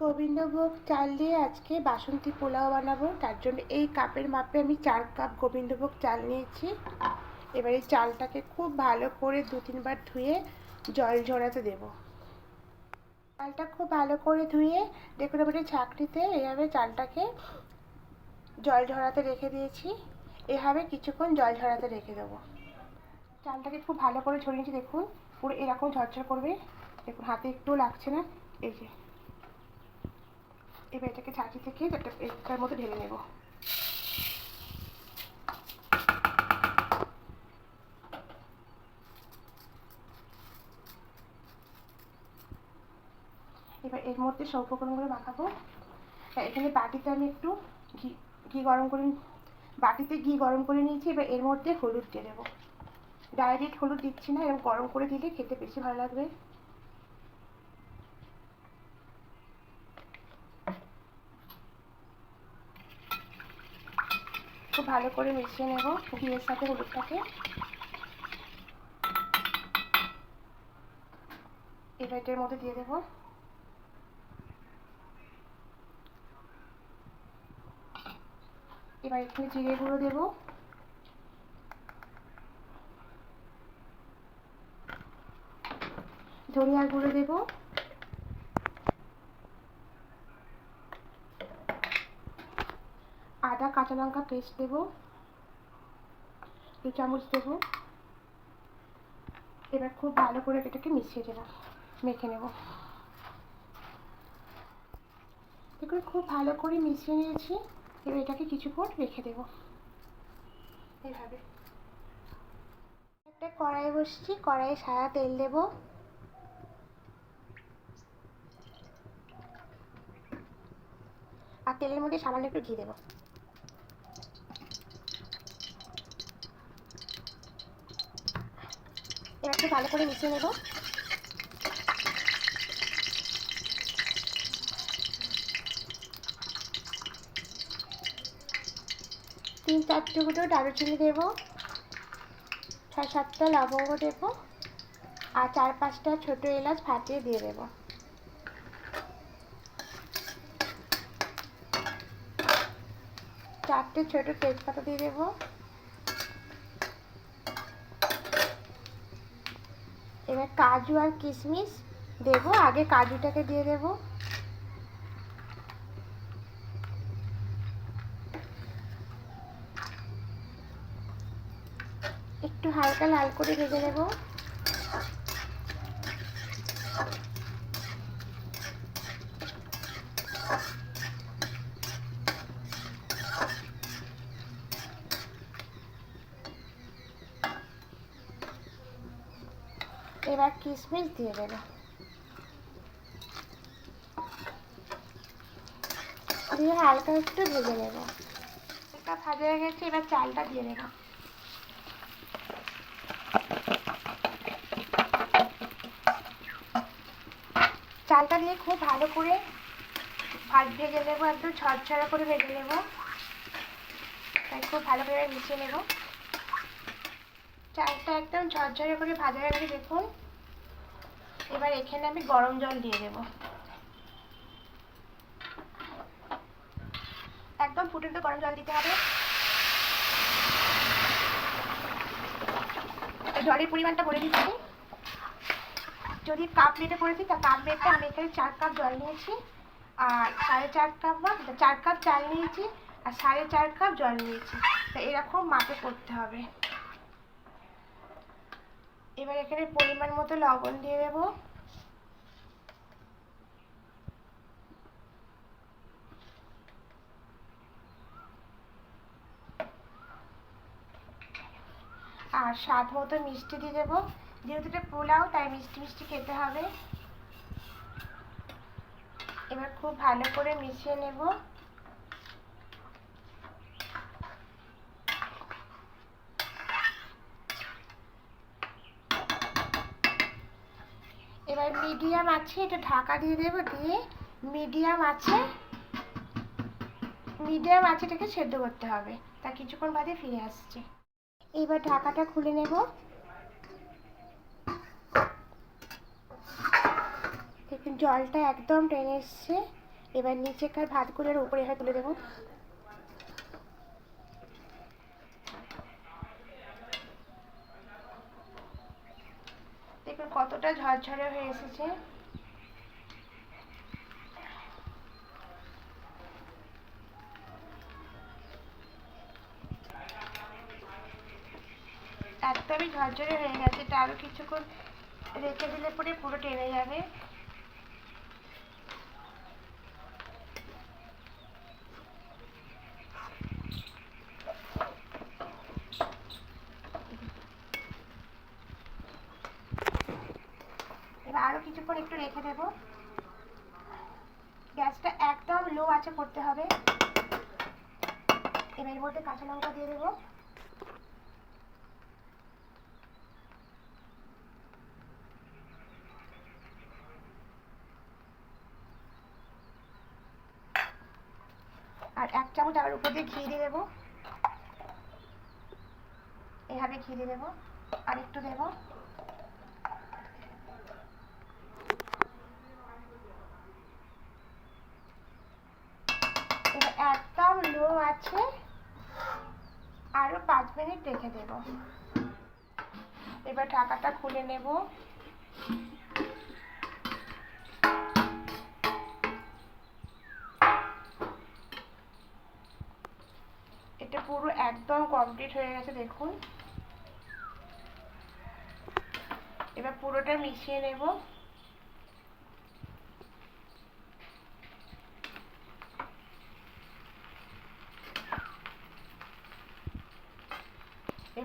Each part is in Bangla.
গোবিন্দভোগ চাল দিয়ে আজকে বাসন্তী পোলাও বানাবো। তার জন্য এই কাপের মাপে আমি চার কাপ গোবিন্দভোগ চাল নিয়েছি। এবার চালটাকে খুব ভালো করে দু তিনবার ধুয়ে জল ঝরাতে দেব। চালটা খুব ভালো করে ধুয়ে দেখুন এবারে ছাঁকনিতে এইভাবে চালটাকে জল ঝরাতে রেখে দিয়েছি। এভাবে কিছুক্ষণ জল ঝরাতে রেখে দেবো। চালটাকে খুব ভালো করে ছড়িয়েছি দেখুন, পুরো এরকম ঝরঝর করবে। দেখুন, হাতে একটু লাগছে না। এই যে। এবার এটাকে ছাঁচি থেকে এটার মধ্যে ঢেলে নেব। এবার এর মধ্যে সব উপকরণগুলো মাখাবো। এখানে বাটিতে আমি একটু ঘি ঘি গরম করে বাটিতে ঘি গরম করে নিয়েছি, এবার এর মধ্যে হলুদ দিয়ে দেবো। ডাইরেক্ট হলুদ দিচ্ছি না, এরকম গরম করে দিলে খেতে বেশি ভালো লাগবে খুব ভালো করে মিশিয়ে নেব ঘিয়ের সাথে হলুদটাকে। এবার এটার মধ্যে দিয়ে দেবো। এবার এখানে জিরে গুঁড়ো দেবো। ধনিয়ার গুঁড়ো দেবো। কাঁচা লঙ্কা পেস্ট দেবো, দু চামচ দেবো। এবার খুব ভালো করে এটাকে মিশিয়ে দেবো, মেখে নেব। দেখুন খুব ভালো করে মিশিয়ে নিয়েছি, এবার এটাকে কিছুক্ষণ রেখে দেবো। এভাবে। একটা কড়াই বসছি, কড়াইয়ে সাদা তেল দেবো। আর তেলের মধ্যে সামান্য একটু ঘি দেবো। এবার একটু ভালো করে মিশিয়ে নেব। তিন চার টুকরো দারুচিনি দেবো। ছয় সাতটা লবঙ্গ দেবো। আর চার পাঁচটা ছোটো এলাচ ফাটিয়ে দিয়ে দেবো। চারটে ছোটো তেজপাতা দিয়ে দেবো। এবার কাজু আর কিশমিশ দেবো। আগে কাজুটাকে দিয়ে দেবো। একটু হালকা লাল করে ভেজে নেব। এবার কিশমিশ দিয়ে দেব দিয়ে হালকা একটু ভেজে নেব এটা ভাজা হয়ে গেছে এবার চালটা দিয়ে দেবো চালটা দিয়ে খুব ভালো করে ভাজ ভেজে নেব একদম ছড়ছড়া করে ভেজে নেব তাই খুব ভালো করে মিশিয়ে নেব চালটা একদম ঝরঝরে করে ভাজা হয়ে গেছে দেখুন এবার এখানে আমি গরম জল দিয়ে দেব। একদম ফুটন্ত গরম জল দিতে হবে। জলের পরিমাণটা বলে দিচ্ছি। যদি কাপ মেটে করেছি, তা কাপ মেটে আমি এখানে চার কাপ জল নিয়েছি, আর সাড়ে চার কাপ বা চার কাপ চাল নিয়েছি, আর সাড়ে চার কাপ জল নিয়েছি। তা এরকম মাপে করতে হবে। এবার এখানে পরিমাণ মতো লবণ দিয়ে দেবো। আর স্বাদ মতো মিষ্টি দিয়ে দেবো। যেহেতু এটা পোলাও, তাই মিষ্টি মিষ্টি খেতে হবে। এবার খুব ভালো করে মিশিয়ে নেব এবার মিডিয়াম আছে, এটা ঢাকা দিয়ে দেবো, দিয়ে মিডিয়াম আছে মিডিয়াম আছে এটাকে সেদ্ধ করতে হবে। তা কিছুক্ষণ বাদে ফিরে আসছে। এবার ঢাকাটা খুলে নেব। দেখুন, জলটা একদম টেনে এসছে। এবার নিচেকার ভাতগুলোর উপরে তুলে দেবো দেখুন কতটা ঝরঝরে হয়ে এসেছে? একদমই ঝরঝরে হয়ে গেছে। এটা আরও কিছুক্ষণ রেখে দিলে পরে পুরো টেনে যাবে। এবার একটু রেখে দেবো। গ্যাসটা একদম লো আছে করতে হবে। এবার এর মধ্যে কাঁচা লঙ্কা দিয়ে দেবো। আর এক চামচ আবার উপর দিয়ে ঘি দিয়ে দেবো। এভাবে ঘি দিয়ে দেবো। আর একটু দেবো এবার একদম লো আছে। আরও পাঁচ মিনিট রেখে দেব। এবার ঢাকাটা খুলে নেব। এটা পুরো একদম কমপ্লিট হয়ে গেছে, দেখুন। এবার পুরোটা মিশিয়ে নেব।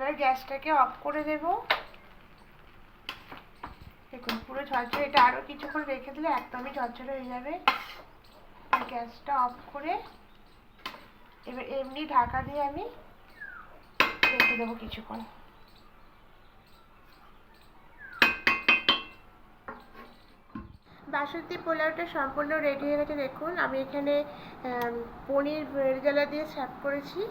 এবার গ্যাসটাকে অফ করে দেব। দেখুন, পুরো ঝরঝরে, এটা আরও কিছুক্ষণ রেখে দিলে একদমই ঝরঝরে হয়ে যাবে। গ্যাসটা অফ করে এবার এমনি ঢাকা দিয়ে আমি রেখে দেবো কিছুক্ষণ। বাসন্তী পোলাওটা সম্পূর্ণ রেডি হয়ে গেছে। দেখুন, আমি এখানে পনির রেজালা দিয়ে সার্ভ করেছি।